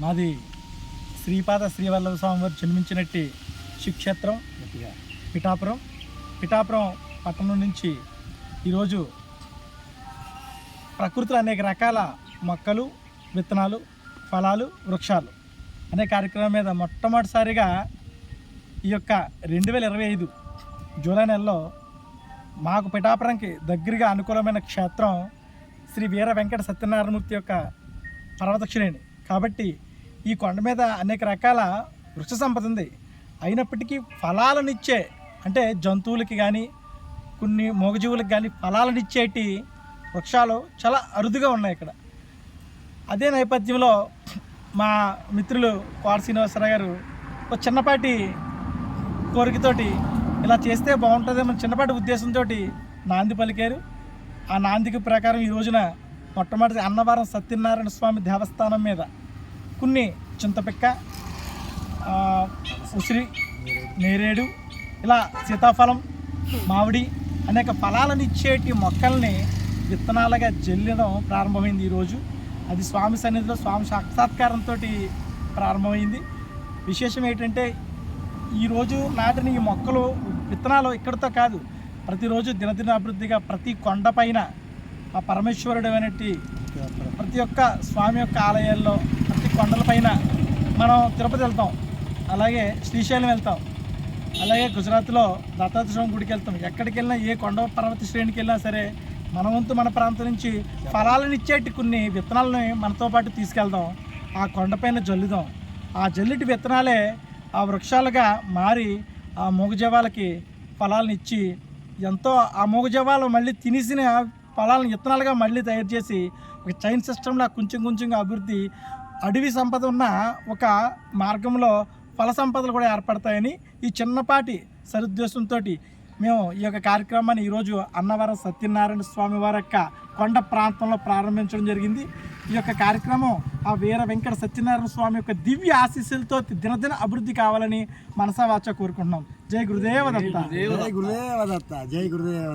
మాది శ్రీపాద శ్రీవల్లభ స్వామి వారు జన్మించినట్టి శిక్షేత్రం పిఠాపురం. పిఠాపురం పట్టణం నుంచి ఈరోజు ప్రకృతిలో అనేక రకాల మొక్కలు విత్తనాలు ఫలాలు వృక్షాలు అనే కార్యక్రమం మీద మొట్టమొదటిసారిగా ఈ యొక్క రెండు వేల ఇరవై ఐదు జూలై నెలలో మాకు పిఠాపురంకి దగ్గరగా అనుకూలమైన క్షేత్రం శ్రీ వీర వెంకట సత్యనారాయణమూర్తి యొక్క పర్వత కాబట్టి ఈ కొండ మీద అనేక రకాల వృక్ష సంపద ఉంది. అయినప్పటికీ ఫలాలనిచ్చే అంటే జంతువులకి కానీ కొన్ని మూగజీవులకు కానీ ఫలాలనిచ్చేటి వృక్షాలు చాలా అరుదుగా ఉన్నాయి ఇక్కడ. అదే నేపథ్యంలో మా మిత్రులు కోట శ్రీనివాసరావు గారు ఒక చిన్నపాటి కోరికతోటి ఇలా చేస్తే బాగుంటుందేమో చిన్నపాటి ఉద్దేశంతో నాంది పలికారు. ఆ నాందికి ప్రకారం ఈ రోజున మొట్టమొదటి అన్నవరం సత్యనారాయణ స్వామి దేవస్థానం మీద కొన్ని చింతపిక్క ఉసిరి నేరేడు ఇలా సీతాఫలం మామిడి అనేక ఫలాలను ఇచ్చేటి మొక్కల్ని విత్తనాలుగా జల్లడం ప్రారంభమైంది ఈరోజు. అది స్వామి సన్నిధిలో స్వామి సాక్షాత్కారంతో ప్రారంభమైంది. విశేషం ఏంటంటే ఈరోజు నాటిన ఈ మొక్కలు విత్తనాలు ఇక్కడితో కాదు ప్రతిరోజు దినదిన అభివృద్ధిగా ప్రతి కొండపైన ఆ పరమేశ్వరుడు అనేటి ప్రతి ఒక్క స్వామి యొక్క ఆలయాల్లో ప్రతి కొండలపైన మనం తిరుపతి వెళ్తాం. అలాగే శ్రీశైలం వెళ్తాం. అలాగే గుజరాత్లో దత్తాత్రేయ స్వామి గుడికి వెళ్తాం. ఎక్కడికి వెళ్ళినా ఏ కొండ పర్వత శ్రేణికి వెళ్ళినా సరే మన వంతు మన ప్రాంతం నుంచి ఫలాలను ఇచ్చేటి కొన్ని విత్తనాలని మనతో పాటు తీసుకెళ్దాం. ఆ కొండపైన జల్లుదాం. ఆ జల్లిటి విత్తనాలే ఆ వృక్షాలుగా మారి ఆ మూగజీవాలకి ఫలాలను ఇచ్చి ఎంతో ఆ మూగజీవాలు మళ్ళీ తినేసిన ఫలాలను విత్తనాలుగా మళ్ళీ తయారు చేసి ఒక చైన్ సిస్టంలో కొంచెం కొంచెంగా అభివృద్ధి అడవి సంపద ఉన్న ఒక మార్గంలో ఫల సంపదలు కూడా ఏర్పడతాయని ఈ చిన్నపాటి సరుద్దేశంతో మేము ఈ యొక్క కార్యక్రమాన్ని ఈరోజు అన్నవరం సత్యనారాయణ స్వామి వారి యొక్క కొండ ప్రాంతంలో ప్రారంభించడం జరిగింది. ఈ యొక్క కార్యక్రమం ఆ వీర వెంకట సత్యనారాయణ స్వామి యొక్క దివ్య ఆశీస్సులతో దినదిన అభివృద్ధి కావాలని మనసా వాచ కోరుకుంటున్నాం. జై గురుదేవ దత్త. జై గురుదేవ దత్త. జై గురుదేవ